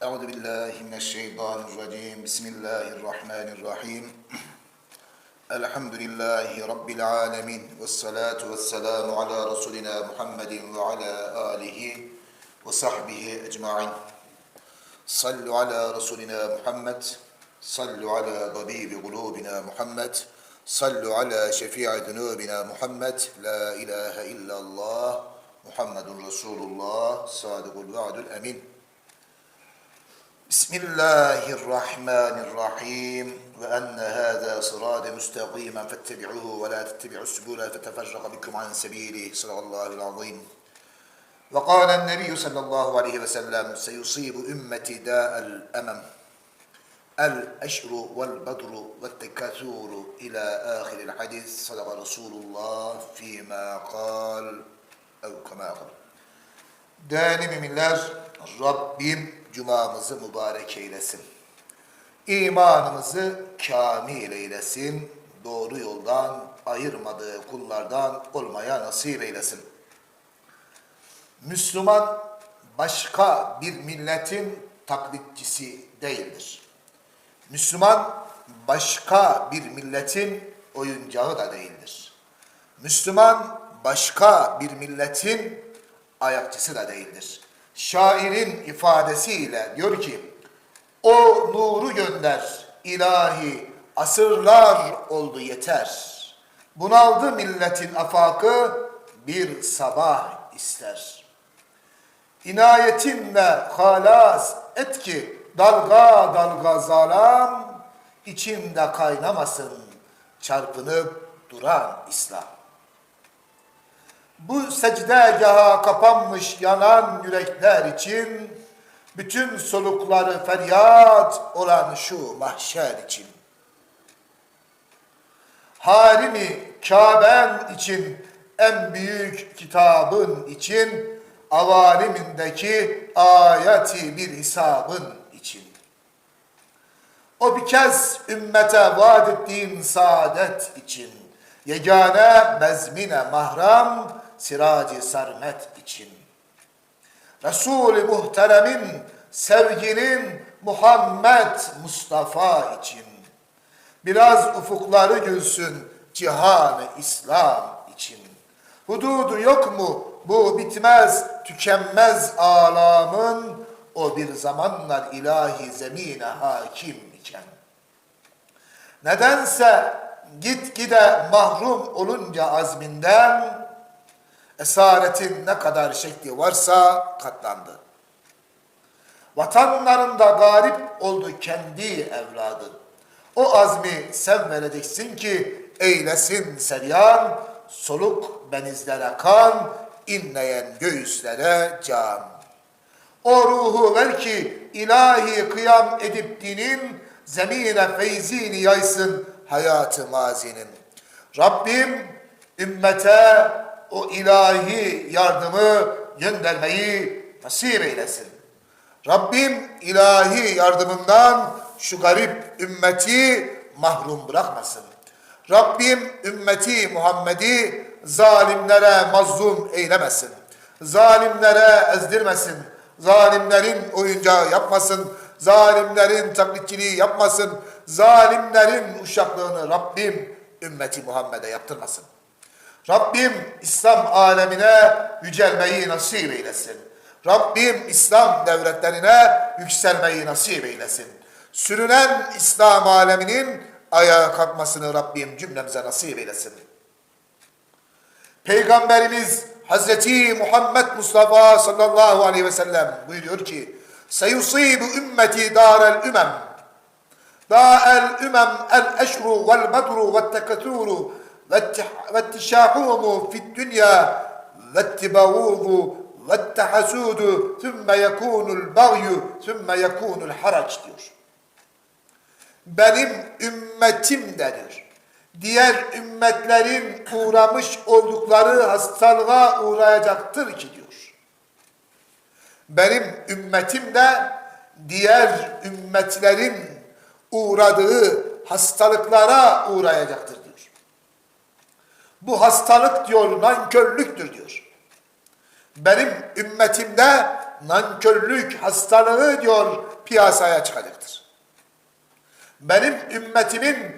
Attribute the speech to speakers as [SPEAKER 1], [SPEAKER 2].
[SPEAKER 1] Euzu billahi mineşşeytanirracim. Bismillahirrahmanirrahim. Elhamdülillahi rabbil alamin. Ves salatu vesselamu ala resulina Muhammedin ve ala alihi ve sahbihi ecmaîn. Sallu ala resulina Muhammed. Sallu ala tabibi kulubina Muhammed. Sallu ala şefii dunubina Muhammed. La ilahe illallah. Muhammedun Resulullah. Sadıkul va'dul emin. بسم الله الرحمن الرحيم. وأن هذا صراط مستقيما فاتبعوه ولا تتبعوا السبل فتفرق بكم عن سبيله. صلى الله العظيم. وقال النبي صلى الله عليه وسلم سيصيب أمتي داء الأمم الأشر والبدر والتكاثر إلى آخر الحديث. صدق رسول الله فيما قال أو كما قال. Değerli müminler, Rabbim cumamızı mübarek eylesin. İmanımızı kamil eylesin. Doğru yoldan ayırmadığı kullardan olmaya nasip eylesin. Müslüman başka bir milletin taklitçisi değildir. Müslüman başka bir milletin oyuncağı da değildir. Müslüman başka bir milletin ayakçısı da değildir. Şairin ifadesiyle diyor ki, o nuru gönder ilahi asırlar oldu yeter. Bunaldı milletin afakı bir sabah ister. İnayetinle halas et ki dalga dalga zalam içinde kaynamasın çarpınıp duran İslam. Bu secdegaha kapanmış yanan yürekler için bütün solukları feryat olan şu mahşer için. Harimi Kabe'n için en büyük kitabın için avalimindeki ayeti bir hisabın için. O bir kez ümmete vaat ettiğin saadet için, yegane bezmine mahram, siracı sarmet için. Resul-i muhteremin, sevginin Muhammed Mustafa için. Biraz ufukları gülsün cihan İslam için. Hududu yok mu bu bitmez, tükenmez alamın, o bir zamanlar ilahi zemine hakim iken. Nedense gitgide mahrum olunca azminden, esaretin ne kadar şekli varsa katlandı. Vatanlarında garip oldu kendi evladı. O azmi sen vereceksin ki eylesin seryan, soluk benizlere kan, inleyen göğüslere can. O ruhu ver ki ilahi kıyam edip dinin, zemine feyzini yaysın hayatı mazinin. Rabbim ümmete o ilahi yardımı göndermeyi nasip eylesin. Rabbim ilahi yardımından şu garip ümmeti mahrum bırakmasın. Rabbim ümmeti Muhammed'i zalimlere mazlum eylemesin. Zalimlere ezdirmesin. Zalimlerin oyuncağı yapmasın. Zalimlerin taklitçiliği yapmasın. Zalimlerin uşaklığını Rabbim ümmeti Muhammed'e yaptırmasın. Rabbim İslam alemine yücelmeyi nasip eylesin. Rabbim İslam devletlerine yükselmeyi nasip eylesin. Sürünen İslam aleminin ayağa kalkmasını Rabbim cümlemize nasip eylesin. Peygamberimiz Hazreti Muhammed Mustafa sallallahu aleyhi ve sellem buyuruyor ki Seyusibu ümmeti darel ümem Da'el ümem el eşru vel bedru vel tekaturu vettişahumu fid dünya vettibavuzu vettehasudu thümme yekunul bagyu thümme yekunul haraç diyor. Benim ümmetim denir. Diğer ümmetlerin uğramış oldukları hastalığa uğrayacaktır ki diyor. Benim ümmetim de diğer ümmetlerin uğradığı hastalıklara uğrayacaktır. Bu hastalık diyor nankörlüktür diyor. Benim ümmetimde nankörlük hastalığı diyor piyasaya çıkacaktır. Benim ümmetimin